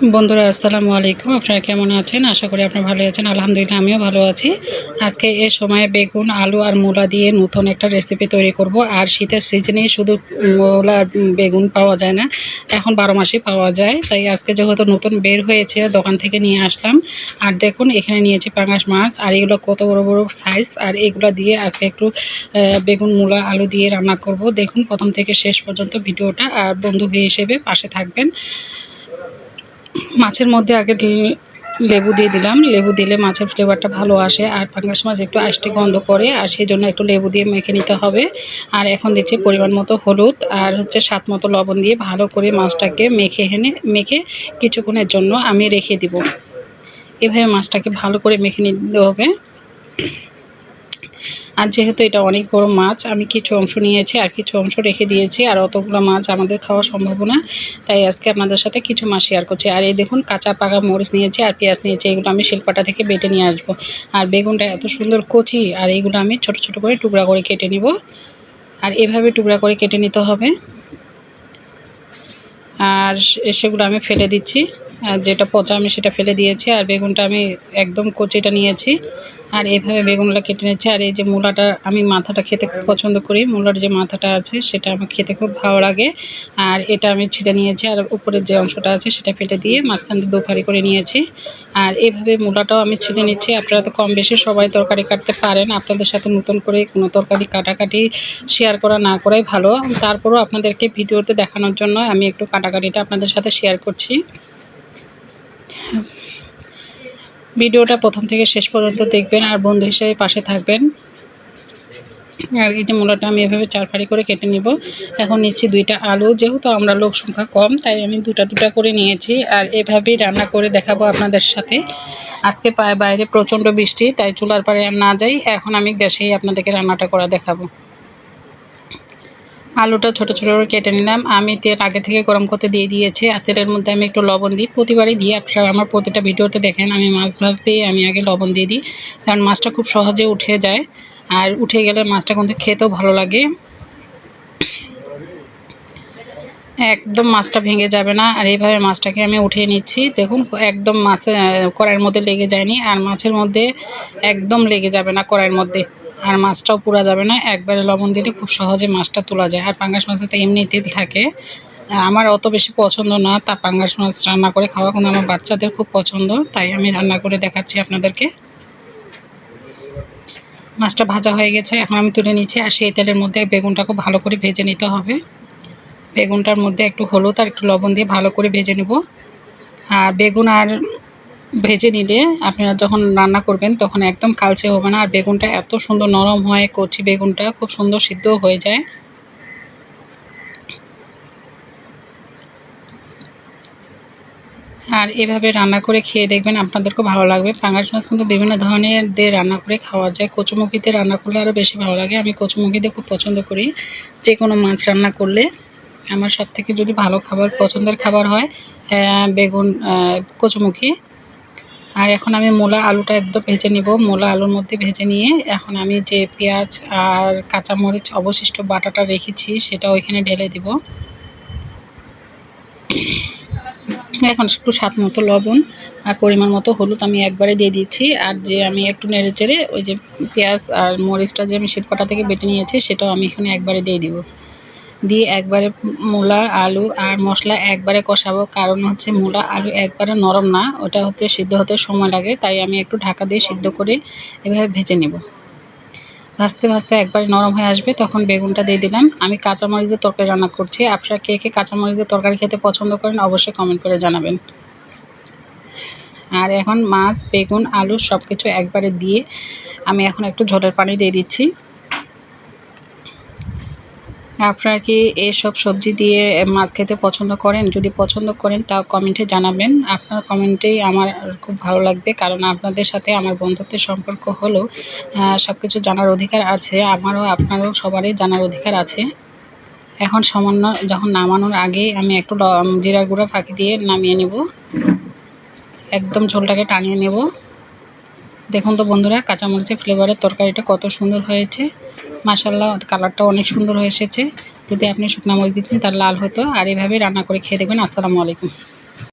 বন্ধুরা, আসসালামু আলাইকুম। আপনারা কেমন আছেন? আশা করি আপনারা ভালো আছেন। আলহামদুলিল্লাহ, আমিও ভালো আছি। আজকে এ সময়ে বেগুন, আলু আর মূলা দিয়ে নতুন একটা রেসিপি তৈরি করব। আর শীতের সিজনেই শুধু মূলা বেগুন পাওয়া যায় না, এখন বারো মাসে পাওয়া যায়। তাই আজকে যেহেতু নতুন বের হয়েছে, দোকান থেকে নিয়ে আসলাম। আর দেখুন, এখানে নিয়েছি পাঙাশ মাছ। আর এগুলো কত বড় বড় সাইজ আর এগুলো দিয়ে আজকে একটু বেগুন, মূলা, আলু দিয়ে রান্না করব। দেখুন, প্রথম থেকে শেষ পর্যন্ত ভিডিওটা আর বন্ধু হিসেবে পাশে থাকবেন। মাছের মধ্যে আগে লেবু দিয়ে দিলাম। লেবু দিলে মাছের ফ্লেভারটা ভালো আসে আর পাঙ্গাস মাছ একটু আষ্টে গন্ধ করে আর সেই জন্য একটু লেবু দিয়ে মেখে নিতে হবে। আর এখন দিচ্ছি পরিমাণ মতো হলুদ আর হচ্ছে স্বাদ মতো লবণ দিয়ে ভালো করে মাছটাকে মেখে এনে মেখে কিছুক্ষণের জন্য আমি রেখে দিব। এভাবে মাছটাকে ভালো করে মেখে নিতে হবে। আর যেহেতু এটা অনেক বড় মাছ, আমি কিছু অংশ নিয়েছি আর কিছু অংশ রেখে দিয়েছি আর অতগুলো মাছ আমাদের খাওয়া সম্ভব না। তাই আজকে আপনাদের সাথে কিছু মাছ শেয়ার করছি। আর এই দেখুন, কাঁচা পাকা মরিচ নিয়েছি আর পেঁয়াজ নিয়েছি, এগুলো আমি শিল্পাটা থেকে বেটে নিয়ে আসব। আর বেগুনটা এত সুন্দর কচি, আর এইগুলো আমি ছোট ছোট করে টুকরা করে কেটে নিব। আর এভাবে টুকরা করে কেটে নিতে হবে। আর সেগুলো আমি ফেলে দিচ্ছি। যেটা পচা আমি সেটা ফেলে দিয়েছি, আর বেগুনটা আমি একদম কচিটা নিয়েছি। আর এইভাবে বেগুনগুলো কেটে নিয়েছি, আর এই যে মূলাটা আমি মাথাটা খেতে খুব পছন্দ করি, মূলার যে মাথাটা আছে সেটা আমার খেতে খুব ভালো লাগে। আর এটা আমি ছিটে নিয়েছি, আর উপরের যে অংশটা আছে সেটা ফেলে দিয়ে মাঝখান দিয়ে দুফারি করে নিয়েছি। আর এইভাবে মূলাটাও আমি ছিটে নিচ্ছি আপনারা তো কম বেশি সবাই তরকারি কাটতে পারেন, আপনাদের সাথে নতুন করে কোনো তরকারি কাটাকাটি শেয়ার করা না করাই ভালো। তারপরও আপনাদেরকে ভিডিওতে দেখানোর জন্য আমি একটু কাটাকাটিটা আপনাদের সাথে শেয়ার করছি। ভিডিওটা প্রথম থেকে শেষ পর্যন্ত দেখবেন আর বন্ধু হিসেবে পাশে থাকবেন। আর এই যে মূলাটা আমি এভাবে চার ফাড়ি করে কেটে নিব। এখন নিচ্ছি দুইটা আলু। যেহেতু আমরা লোক সংখ্যা কম, তাই আমি দুটা দুটা করে নিয়েছি। আর এভাবেই রান্না করে দেখাবো আপনাদের সাথে। আজকে পায়ে বাইরে প্রচণ্ড বৃষ্টি, তাই চুলার পাড়ে আর না যাই, এখন আমি গ্যাসেই আপনাদেরকে রান্নাটা করা দেখাবো। আলুটা ছোট ছোট করে কেটে নিলাম। আমি তেল আগে থেকে গরম করতে দিয়ে দিয়েছি আর তেলের মধ্যে আমি একটু লবণ দিই। প্রতিবারই দিই। আপনারা আমার প্রতিটা ভিডিওতে দেখেন, আমি মাছ ভাজ দিয়ে আমি আগে লবণ দিয়ে দিই। কারণ মাছটা খুব সহজে উঠে যায়। আর উঠে গেলে মাছটা কিন্তু খেতেও ভালো লাগে। একদম মাছটা ভেঙে যাবে না। আর এইভাবে মাছটাকে আমি উঠিয়ে নিচ্ছি। দেখুন, একদম মাছে কড়াইয়ের মধ্যে লেগে যায়নি। আর মাছের মধ্যে একদম লেগে যাবে না কড়াইয়ের মধ্যে। আর মাছটাও পুরা যাবে না। একবারে লবণ দিলে খুব সহজে মাছটা তোলা যায়। আর পাঙ্গাস মাছে তো এমনি তেল থাকে। আমার অত বেশি পছন্দ না। তা পাঙ্গাস মাছ রান্না করে খাওয়া কিন্তু আমার বাচ্চাদের খুব পছন্দ। তাই আমি রান্না করে দেখাচ্ছি আপনাদেরকে। মাছটা ভাজা হয়ে গেছে। এখন আমি তুলে নিচ্ছি। আর সেই তেলের মধ্যে বেগুনটা খুব ভালো করে ভেজে নিতে হবে। বেগুনটার মধ্যে একটু হলুদ আর একটু লবণ দিয়ে ভালো করে ভেজে নেব। আর বেগুন আর ভেজে নিলে আপনারা যখন রান্না করবেন তখন একদম কালচে হবে না। আর বেগুনটা এত সুন্দর নরম হয়, কচি বেগুনটা খুব সুন্দর সিদ্ধ হয়ে যায়। আর এভাবে রান্না করে খেয়ে দেখবেন আপনাদেরকেও ভালো লাগবে। পাঙ্গাস মাছ কিন্তু বিভিন্ন ধরনের দিয়ে রান্না করে খাওয়া যায়। কচুমুখিতে রান্না করলে আরও বেশি ভালো লাগে। আমি কচুমুখিতে খুব পছন্দ করি। যে কোনো মাছ রান্না করলে আমার সব থেকে যদি ভালো খাবার পছন্দের খাবার হয় বেগুন কচুমুখি আর এখন আমি মূলা আলুটা একদম ভেজে নিব। মূলা আলুর মধ্যে ভেজে নিয়ে এখন আমি যে পেঁয়াজ আর কাঁচামরিচ অবশিষ্ট বাটাটা রেখেছি, সেটা ওইখানে ঢেলে দিব। এখন একটু স্বাদ মতো লবণ আর পরিমাণ মতো হলুদ আমি একবারে দিয়ে দিচ্ছি। আর যে আমি একটু নেড়ে চেড়ে ওই যে পেঁয়াজ আর মরিচটা যে আমি শীতপাটা থেকে বেটে নিয়েছি, সেটাও আমি এখানে একবারে দিয়ে দিব। দিয়ে একবারে মূলা, আলু আর মশলা একবারে কষাবো। কারণ হচ্ছে মূলা, আলু একবারে নরম না, ওটা হচ্ছে সিদ্ধ হতে সময় লাগে, তাই আমি একটু ঢাকা দিয়ে সিদ্ধ করে এভাবে ভেজে নেব। ভাজতে ভাজতে একবারে নরম হয়ে আসবে, তখন বেগুনটা দিয়ে দিলাম। আমি কাঁচামরিচের তরকারি রান্না করছি। আপনারা কে কে কাঁচামরিচের তরকারি খেতে পছন্দ করেন অবশ্যই কমেন্ট করে জানাবেন। আর এখন মাছ, বেগুন, আলু সব কিছু একবারে দিয়ে আমি এখন একটু ঝোলের পানি দিয়ে দিচ্ছি। আপনারা কি এসব সবজি দিয়ে মাছ খেতে পছন্দ করেন? যদি পছন্দ করেন, তাও কমেন্টে জানাবেন। আপনার কমেন্টেই আমার খুব ভালো লাগবে, কারণ আপনাদের সাথে আমার বন্ধুত্বের সম্পর্ক হলো সব কিছু জানার অধিকার আছে, আমারও, আপনারও, সবারই জানার অধিকার আছে। এখন সামান্য যখন নামানোর আগেই আমি একটু জিরার গুঁড়া ফাঁকি দিয়ে নামিয়ে নেব। একদম ঝোলটাকে টানিয়ে নেব। দেখুন তো বন্ধুরা, কাঁচামরিচের ফ্লেভারের তরকারিটা কত সুন্দর হয়েছে। মাসাল্লাহ কালারটা অনেক সুন্দর হয়ে এসেছে। যদি আপনি শুকনা মরিচ দিতেন তার লাল হতো। আর এভাবে রান্না করে খেয়ে দেখবেন। আসসালামু আলাইকুম।